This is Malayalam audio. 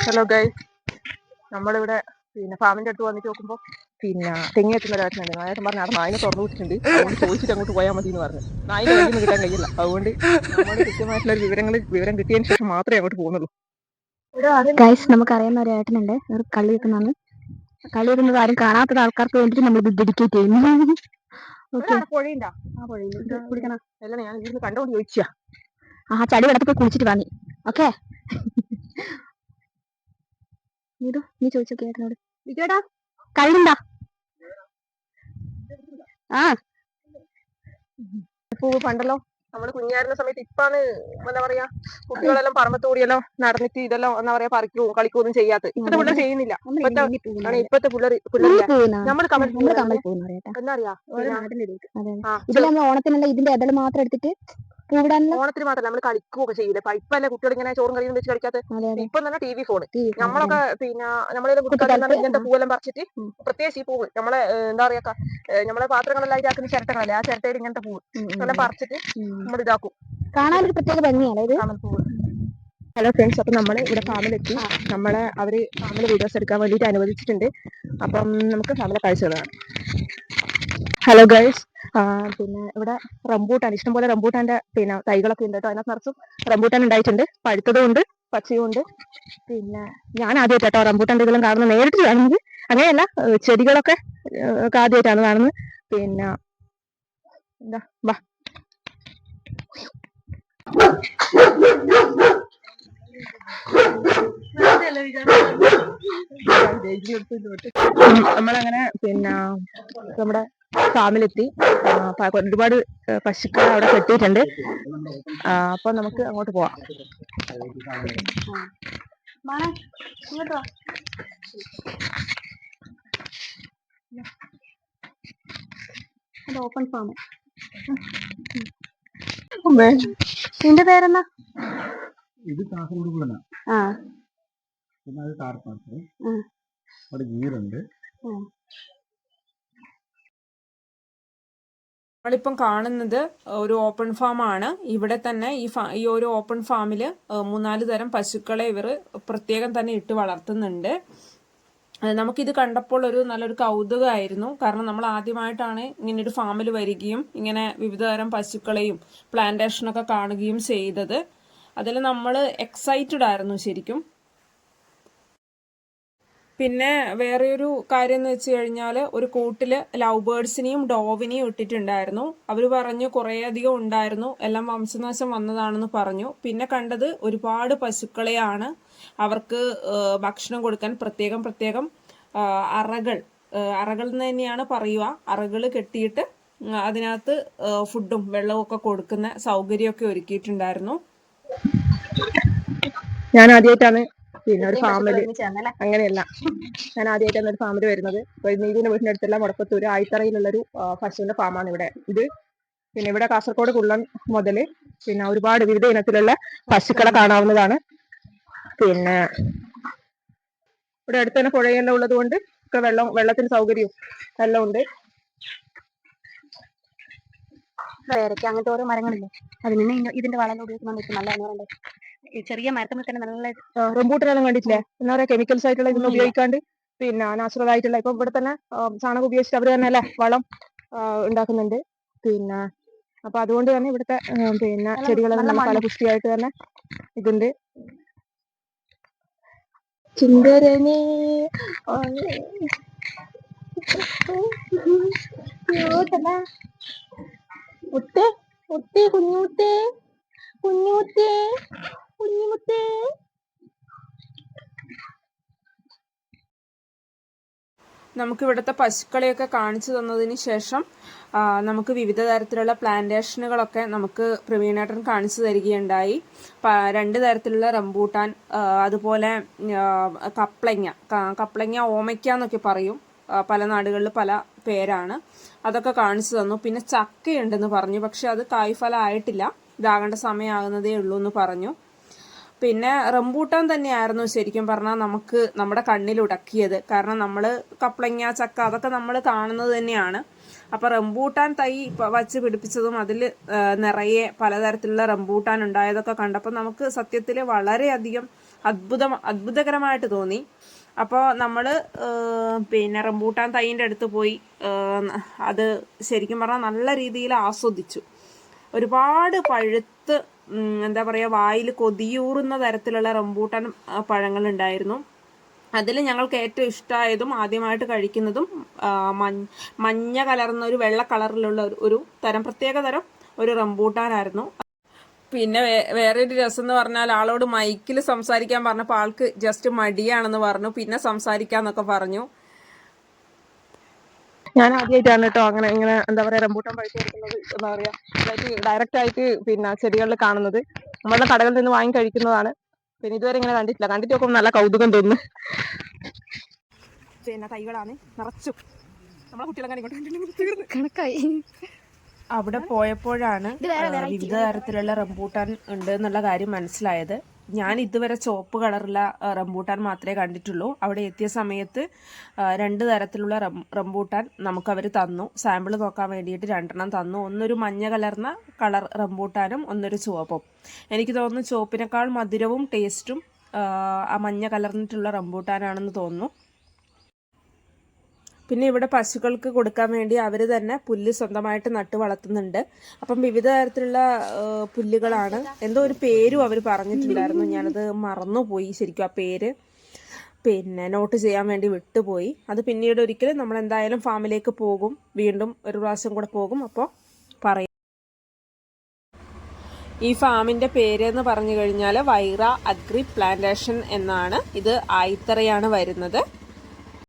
ഹലോ ഗൈസ് നമ്മളിവിടെ പിന്നെ ഫാമിന്റെ അടുത്ത് വന്നിട്ട് നോക്കുമ്പോ പിന്നെ തെങ്ങി എത്തുന്ന ഒരാട്ടിനുണ്ട് നായകൻ പറഞ്ഞു അത് നായിനെ തുറന്നു വിട്ടിട്ടുണ്ട്. അതുകൊണ്ട് ചോദിച്ചിട്ട് അങ്ങോട്ട് പോയാൽ മതി എന്ന് പറഞ്ഞു. നായിനെ കയ്യിൽ നിന്ന് കിട്ടാൻ കഴിയില്ല. അതുകൊണ്ട് നമ്മൾ കൃത്യമായിട്ടുള്ള വിവരങ്ങൾ വിവരം കിട്ടിയതിന് ശേഷം മാത്രമേ അങ്ങോട്ട് പോകുന്നുള്ളൂ. ഗൈസ് നമുക്ക് അറിയുന്ന ഒരു ഏട്ടനുണ്ട്. ഒരു കളി വെക്കുന്നതാണ്. കളി വെക്കുന്നത് ആരും കാണാത്ത ആൾക്കാർക്ക് വേണ്ടിയിട്ട് നമ്മൾ ഡെഡിക്കേറ്റ് ചെയ്യുന്നു. പുഴയുണ്ടാ? ആ പുഴയിൽ. കുടിക്കണം. അല്ല ഞാൻ കണ്ടോണ്ട് ചോദിച്ചാ. ആ ചടി വെള്ളത്തിൽ പോയി കുളിച്ചിട്ട് വാങ്ങി ഓക്കെ നീതു നീ ചോദിച്ചോക്കെ ഏട്ടനോട് വിജയടാ കളിണ്ടാ ആ. പൂവ് പണ്ടല്ലോ നമ്മൾ കുഞ്ഞായിരുന്ന സമയത്ത് ഇപ്പാണ് എന്താ പറയാ കുട്ടികളെല്ലാം പറമ്പത്തോടിയെല്ലാം നടന്നിട്ട് ഇതെല്ലാം എന്താ പറയാ പറിക്കൂ കളിക്കുകയൊന്നും ചെയ്യാത്ത. ഇപ്പത്തെ പിള്ളേർ ചെയ്യുന്നില്ല. ഇപ്പത്തെ ഇപ്പത്തെ പിള്ളേർ നമ്മൾ കമൽ എന്താ ആ, ഇതിൽ ഇതിന്റെ ഇതൾ മാത്രം എടുത്തിട്ട് ഓണത്തിന് മാത്രമല്ല നമ്മൾ കളിക്കുകയൊക്കെ ചെയ്യില്ല? ഇപ്പല്ലേ കുട്ടികൾ ഇങ്ങനെ ചോറും കറിയും വെച്ച് കളിക്കാത്ത? ഇപ്പൊ തന്നെ ടി വി ഫോണ് നമ്മളൊക്കെ പിന്നെ നമ്മളെ ഇങ്ങനത്തെ പൂവെല്ലാം പറിച്ചിട്ട്. പ്രത്യേകിച്ച് ഈ പൂവ് നമ്മളെ എന്താ പറയാ നമ്മളെ പാത്രങ്ങളെല്ലാം ഇതാക്കുന്ന ചിരട്ടകളല്ലേ ആ ചിരട്ടയിൽ ഇങ്ങനത്തെ പൂവ് ഉം, പറിച്ചിട്ട് നമ്മൾ ഇതാക്കും. കാണാൻ ഒരു പ്രത്യേക ഭംഗിയാണ് കാമൽ പൂവ്. ഹലോ ഫ്രണ്ട്സ് അപ്പൊ നമ്മൾ ഇവിടെ ഫാമിലെത്തി. നമ്മളെ അവർ ഫാമിലി വീഡിയോസ് എടുക്കാൻ വേണ്ടിയിട്ട് അനുവദിച്ചിട്ടുണ്ട്. അപ്പം നമുക്ക് ഫാമിലെ കാഴ്ചകളാണ് ഹലോ ഗൈസ് പിന്നെ ഇവിടെ റംബൂട്ടാൻ ഇഷ്ടംപോലെ റംബൂട്ടാന്റെ പിന്നെ തൈകളൊക്കെ ഉണ്ട് കേട്ടോ. അതിനകത്ത് നിറച്ചും റംബൂട്ടാൻ ഉണ്ടായിട്ടുണ്ട്. പഴുത്തതും ഉണ്ട് പച്ചയും ഉണ്ട്. പിന്നെ ഞാൻ ആദ്യമായിട്ട് കേട്ടോ റംബൂട്ടാൻ തൈകളും കാണുന്നത്. നേരിട്ട് കാണുന്നത്. അങ്ങനെയല്ല ചെടികളൊക്കെ ആദ്യമായിട്ടാണ് കാണുന്നത്. പിന്നെ എന്താ വാ. നമ്മളങ്ങനെ പിന്നെ നമ്മുടെ ഫാമിലെത്തി ഒരുപാട് പശുക്കൾ അവിടെ കെട്ടിയിട്ടുണ്ട്. അപ്പൊ നമുക്ക് അങ്ങോട്ട് പോവാം. Open farm. നിന്റെ പേരെന്നാ? ഇത് കാസർഗോഡ് ആ. പിന്നെ അത് കാർ പാർക്ക് ഉം. അവിടെ ഗീറുണ്ട് നമ്മളിപ്പം കാണുന്നത് ഒരു ഓപ്പൺ ഫാം ആണ്. ഇവിടെ തന്നെ ഈ ഫാ ഈ ഒരു ഓപ്പൺ ഫാമിൽ മൂന്നാൽ തരം പശുക്കളെ ഇവർ പ്രത്യേകം തന്നെ ഇട്ട് വളർത്തുന്നുണ്ട്. നമുക്കിത് കണ്ടപ്പോൾ ഒരു നല്ലൊരു കൗതുകമായിരുന്നു. കാരണം നമ്മൾ ആദ്യമായിട്ടാണ് ഇങ്ങനെ ഒരു ഫാമിൽ വരികയും ഇങ്ങനെ വിവിധ തരം പശുക്കളെയും പ്ലാന്റേഷനൊക്കെ കാണുകയും ചെയ്തത്. അതിൽ നമ്മൾ എക്സൈറ്റഡ് ആയിരുന്നു ശരിക്കും. പിന്നെ വേറെയൊരു കാര്യം എന്ന് വെച്ച് കഴിഞ്ഞാൽ ഒരു കൂട്ടിൽ ലവ് ബേർഡ്സിനെയും ഡോവിനെയും ഇട്ടിട്ടുണ്ടായിരുന്നു. അവർ പറഞ്ഞു കുറേയധികം ഉണ്ടായിരുന്നു. എല്ലാം വംശനാശം വന്നതാണെന്ന് പറഞ്ഞു. പിന്നെ കണ്ടത് ഒരുപാട് പശുക്കളെയാണ് അവർക്ക് ഭക്ഷണം കൊടുക്കാൻ പ്രത്യേകം പ്രത്യേകം അറകൾ അറകൾ എന്ന് തന്നെയാണ് പറയുക. അറകൾ കെട്ടിയിട്ട് അതിനകത്ത് ഫുഡും വെള്ളവും ഒക്കെ കൊടുക്കുന്ന സൗകര്യമൊക്കെ ഒരുക്കിയിട്ടുണ്ടായിരുന്നു. ഞാൻ ആദ്യമായിട്ടാണ് പിന്നെ ഒരു ഫാമിൽ അങ്ങനെയല്ല. ഞാൻ ആദ്യമായിട്ടാണ് ഒരു ഫാമിലി വരുന്നത്. നീതിന്റെ വീടിന്റെ അടുത്തുള്ള മുടക്കത്തൂര് ആയിത്തറയിലുള്ളൊരു ഒരു പശുവിന്റെ ഫാമാണ് ഇവിടെ. ഇത് പിന്നെ ഇവിടെ കാസർഗോഡ് കുള്ളൻ മുതൽ പിന്നെ ഒരുപാട് വിവിധ ഇനത്തിലുള്ള പശുക്കളെ കാണാവുന്നതാണ്. പിന്നെ ഇവിടെ അടുത്ത് തന്നെ പുഴയെല്ലാം ഉള്ളത് കൊണ്ട് ഒക്കെ വെള്ളം വെള്ളത്തിന് സൗകര്യവും എല്ലാം ഉണ്ട്. പേരയ്ക്ക അങ്ങനത്തെ ഓരോ മരങ്ങളില്ലേ അതിന് ഇന്ന- ഇതിന്റെ വളം ഉപയോഗിക്കുമ്പോൾ ഇപ്പൊ നല്ല എന്ന് പറയുന്നത് ഈ ചെറിയ മരത്തിൽ തന്നെ നല്ല റംബൂട്ടനെല്ലാം കണ്ടിട്ടില്ലേ എന്താ പറയാ കെമിക്കൽസ് ആയിട്ടുള്ള ഇതൊന്നും ഉപയോഗിക്കാണ്ട് പിന്നെ നാച്ചുറൽ ആയിട്ടുള്ള ഇപ്പൊ ഇവിടെ തന്നെ ചാണകം ഉപയോഗിച്ചിട്ട് അവർ തന്നെ അല്ലേ വളം ഉണ്ടാക്കുന്നുണ്ട് പിന്നെ അപ്പൊ അതുകൊണ്ട് തന്നെ ഇവിടുത്തെ പിന്നെ ചെടികളെല്ലാം നല്ല. ഫലപുഷ്ടിയായിട്ട് തന്നെ ഇതുണ്ട് സുന്ദരനേ മുത്തേ മുത്തേ കുഞ്ഞുമുത്തേ കുഞ്ഞുമുത്തേ കുഞ്ഞുമുത്തേ. നമുക്ക് ഇവിടുത്തെ പശുക്കളെയൊക്കെ കാണിച്ചു തന്നതിന് ശേഷം നമുക്ക് വിവിധ തരത്തിലുള്ള പ്ലാന്റേഷനുകളൊക്കെ നമുക്ക് പ്രവീണേട്ടൻ കാണിച്ചു തരികയുണ്ടായി. രണ്ട് തരത്തിലുള്ള റംബൂട്ടാൻ അതുപോലെ കപ്ലങ്ങ കപ്ലങ്ങ ഓമയ്ക്ക എന്നൊക്കെ പറയും. പല നാടുകളിൽ പല പേരാണ്. അതൊക്കെ കാണിച്ചു തന്നു. പിന്നെ ചക്കയുണ്ടെന്ന് പറഞ്ഞു. പക്ഷെ അത് കായ്ഫലം ആയിട്ടില്ല ഇതാകേണ്ട സമയമാകുന്നതേ ഉള്ളൂ എന്ന് പറഞ്ഞു. പിന്നെ റംബൂട്ടാൻ തന്നെയായിരുന്നു ശരിക്കും പറഞ്ഞാൽ നമുക്ക് നമ്മുടെ കണ്ണിൽ ഉടക്കിയത്. കാരണം നമ്മൾ കപ്ലങ്ങ ചക്ക അതൊക്കെ നമ്മൾ കാണുന്നത് തന്നെയാണ്. അപ്പോൾ റംബൂട്ടാൻ തൈ വച്ച് പിടിപ്പിച്ചതും അതിൽ നിറയെ പലതരത്തിലുള്ള റംബൂട്ടാൻ ഉണ്ടായതൊക്കെ കണ്ടപ്പോൾ നമുക്ക് സത്യത്തിൽ വളരെയധികം അത്ഭുതം അത്ഭുതകരമായിട്ട് തോന്നി. അപ്പോൾ നമ്മൾ പിന്നെ റംബൂട്ടാൻ തൈന്റെ അടുത്ത് പോയി അത് ശരിക്കും പറഞ്ഞാൽ നല്ല രീതിയിൽ ആസ്വദിച്ചു. ഒരുപാട് പഴുത്ത് എന്താ പറയുക വായിൽ കൊതിയൂറുന്ന തരത്തിലുള്ള റംബൂട്ടാൻ പഴങ്ങളുണ്ടായിരുന്നു. അതിൽ ഞങ്ങൾക്ക് ഏറ്റവും ഇഷ്ടമായതും ആദ്യമായിട്ട് കഴിക്കുന്നതും മഞ്ഞ കലർന്ന ഒരു വെള്ള കളറിലുള്ള ഒരു തരം പ്രത്യേക തരം ഒരു റംബൂട്ടാനായിരുന്നു. പിന്നെ വേറെ ഒരു രസം എന്ന് പറഞ്ഞാൽ ആളോട് മൈക്കിൽ സംസാരിക്കാൻ പറഞ്ഞപ്പോൾ ആൾക്ക് ജസ്റ്റ് മടിയാണെന്ന് പറഞ്ഞു. പിന്നെ സംസാരിക്കാന്നൊക്കെ പറഞ്ഞു. ഞാൻ ആദ്യമായിട്ടാണ് കേട്ടോ അങ്ങനെ ഇങ്ങനെ എന്താ പറയാ റംബൂട്ടാൻ പഴുത്ത് കൊടുക്കുന്നത് എന്താ പറയാ ഡയറക്റ്റ് ആയിട്ട് പിന്നെ ചെടികളിൽ കാണുന്നത്. നമ്മളുടെ കടകളിൽ നിന്ന് വാങ്ങി കഴിക്കുന്നതാണ്. പിന്നെ ഇതുവരെ ഇങ്ങനെ കണ്ടിട്ടില്ല. കണ്ടിട്ട് നോക്കുമ്പോൾ നല്ല കൗതുകം തോന്നുന്നു. പിന്നെ തൈകളാണ്. നിറച്ചു. നമ്മളെ കുട്ടികളെ കണക്കായി. അവിടെ പോയപ്പോഴാണ് വിവിധ തരത്തിലുള്ള റംബൂട്ടാൻ ഉണ്ട് എന്നുള്ള കാര്യം മനസ്സിലായത്. ഞാൻ ഇതുവരെ ചുവപ്പ് കളറുള്ള റംബൂട്ടാൻ മാത്രമേ കണ്ടിട്ടുള്ളൂ. അവിടെ എത്തിയ സമയത്ത് രണ്ട് തരത്തിലുള്ള റം റംബൂട്ടാൻ നമുക്ക് അവർ തന്നു. സാമ്പിൾ നോക്കാൻ വേണ്ടിയിട്ട് രണ്ടെണ്ണം തന്നു. ഒന്നൊരു മഞ്ഞ കലർന്ന കളർ റംബൂട്ടാനും ഒന്നൊരു ചുവപ്പും. എനിക്ക് തോന്നുന്നു ചുവപ്പിനേക്കാൾ മധുരവും ടേസ്റ്റും ആ മഞ്ഞ കലർന്നിട്ടുള്ള റംബൂട്ടാനാണെന്ന് തോന്നുന്നു. പിന്നെ ഇവിടെ പശുക്കൾക്ക് കൊടുക്കാൻ വേണ്ടി അവർ തന്നെ പുല്ല് സ്വന്തമായിട്ട് നട്ടു വളർത്തുന്നുണ്ട്. അപ്പം വിവിധ തരത്തിലുള്ള പുല്ലുകളാണ്. എന്തോ ഒരു പേരും അവർ പറഞ്ഞിട്ടുണ്ടായിരുന്നു. ഞാനത് മറന്നുപോയി ശരിക്കും ആ പേര്. പിന്നെ നോട്ട് ചെയ്യാൻ വേണ്ടി വിട്ടുപോയി. അത് പിന്നീട് ഒരിക്കലും നമ്മൾ എന്തായാലും ഫാമിലേക്ക് പോകും. വീണ്ടും ഒരു പ്രാവശ്യം കൂടെ പോകും. അപ്പോൾ പറയും. ഈ ഫാമിന്റെ പേര് എന്ന് പറഞ്ഞു കഴിഞ്ഞാൽ വൈറ അഗ്രി പ്ലാന്റേഷൻ എന്നാണ്. ഇത് ആയിത്തറയാണ് വരുന്നത്.